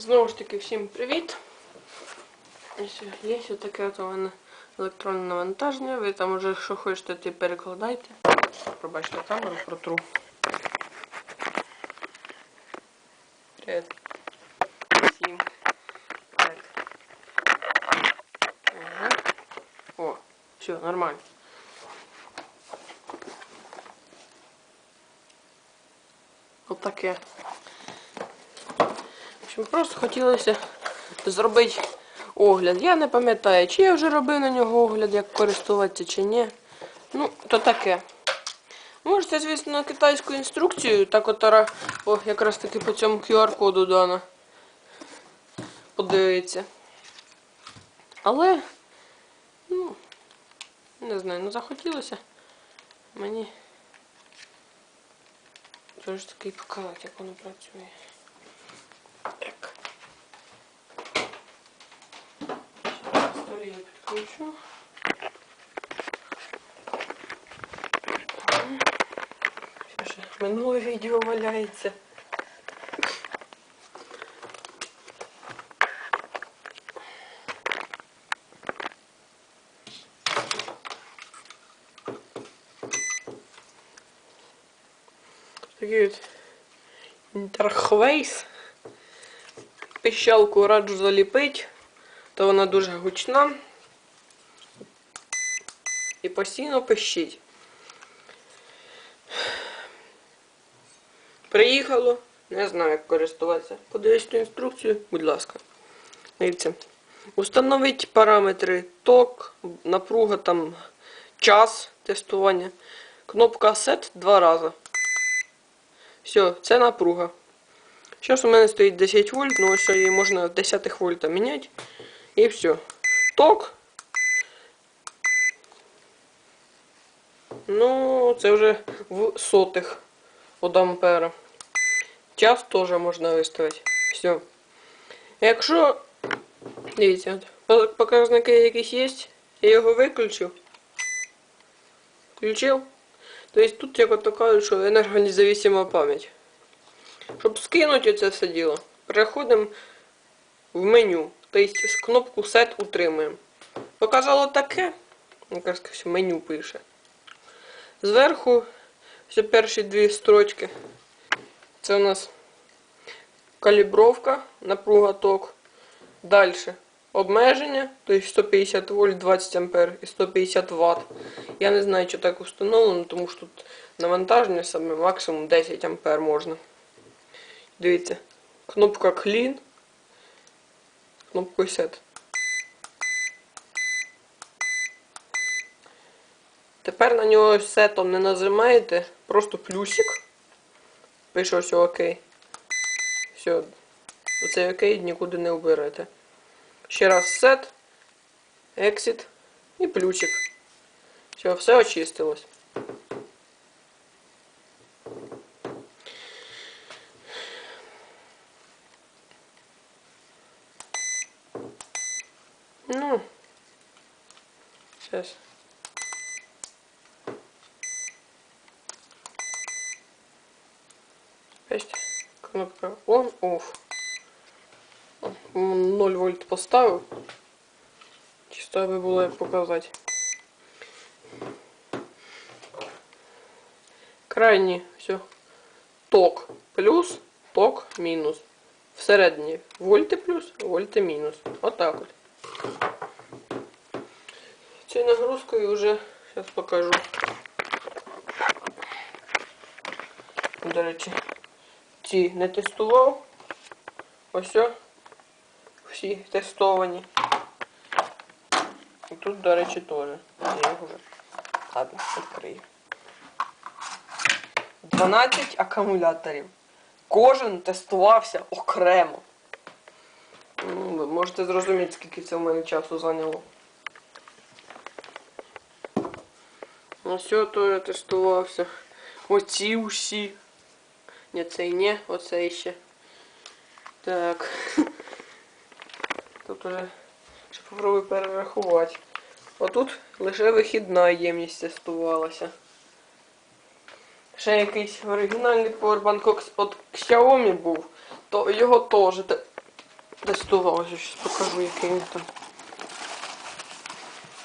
Знову ж таки, всім привіт. Є таке от у мене електронне навантаження. Ви там уже що хочете, ти перекладайте. Пробачте камеру, протру. Привіт. Всім. Так. Ага. О, все, нормально. Отаке. Общем, просто хотілося зробити огляд. Я не пам'ятаю, чи я вже робив на нього огляд, як користуватися чи ні. Ну, то таке. Можете, звісно, китайську інструкцію, так от о, якраз таки по цьому QR-коду дана. Подивитися. Але, ну, не знаю, ну захотілося мені. Все ж таки показати, як воно працює. Так. Зараз на підключу. Ще ж минуле відео валяється. Такий от інтерхвейс. Пищалку раджу заліпити, то вона дуже гучна і постійно пищить. Приїхало, не знаю, як користуватися. Подивись ту інструкцію, будь ласка. Дивіться. Установіть параметри ток, напруга там, час тестування. Кнопка Set два рази. Все, це напруга. Зараз у мене стоїть 10 вольт, ну ось її можна в 10 вольта міняти. І все. Ток. Ну, це вже в сотих від ампера. Час теж можна виставити. Все. Якщо. Дивіться, показники якісь є, я його виключив. Включив. Тобто тут от кажуть, що енергонезависима пам'ять. Щоб скинути це все діло, переходимо в меню. Тобто з кнопку Set утримуємо. Показало таке. Якраз меню пише. Зверху все перші дві строчки. Це у нас калібровка, напруга ток. Далі обмеження, тобто 150 вольт, 20 ампер і 150 Вт. Я не знаю, що так установлено, тому що тут навантаження саме максимум 10 ампер можна. Дивіться, кнопка Clean, кнопка Set. Тепер на нього сетом не нажимаєте, просто плюсик. Пише ось ОК. Все. Оцей ОК нікуди не уберете. Ще раз сет, exit і плюсик. Все, все очистилось. Ну, сейчас. Есть кнопка on, off. 0 вольт поставив. Чисто аби було як показати. Крайні, все. Ток плюс, ток мінус. Всередині вольти плюс, вольти мінус. Отак от. Цією нагрузкою вже зараз покажу. До речі, Ці не тестував. Ось всі тестовані. І тут, до речі, теж. Я їх вже. Ладно, відкрию. 12 акумуляторів. Кожен тестувався окремо. Ну, ви можете зрозуміти, скільки це в мене часу зайняло. Ось теж тестувався. Оці усі. Ні, цей не, оцей ще. Так. Тут уже ще попробую перерахувати. Отут лише вихідна ємність тестувалася. Ще якийсь оригінальний поwerbank від Xiaomi був, то його теж те- тестував, зараз покажу, який він там.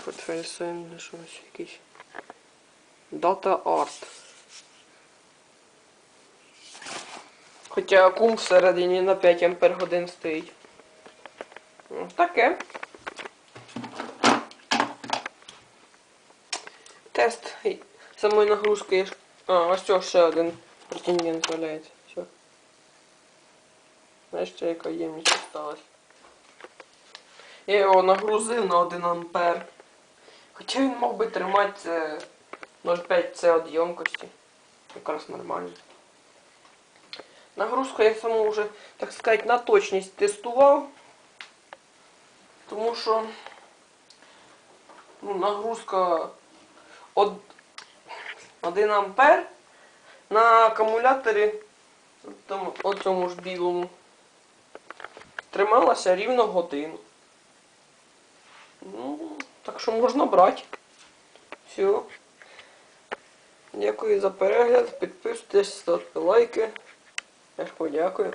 Портфель син, щось якийсь. Data Art. Хоча акум всередині на 5 ампер годин стоїть. Ну, Таке. Тест самої нагрузки. А, ось цього ще один претендент валяється. Все. Знаєш, ще яка ємність осталась. Я його нагрузив на 1 ампер. Хоча він мог би тримати 0,5 це від ємкості. Якраз нормально. Нагрузку я саму вже, так сказати, на точність тестував. Тому що ну, нагрузка 1 ампер на акумуляторі там, оцьому ж білому трималася рівно годину. Ну, так що можна брати. Все. Дякую за перегляд. Підписуйтесь, ставте лайки. Я ж подякую.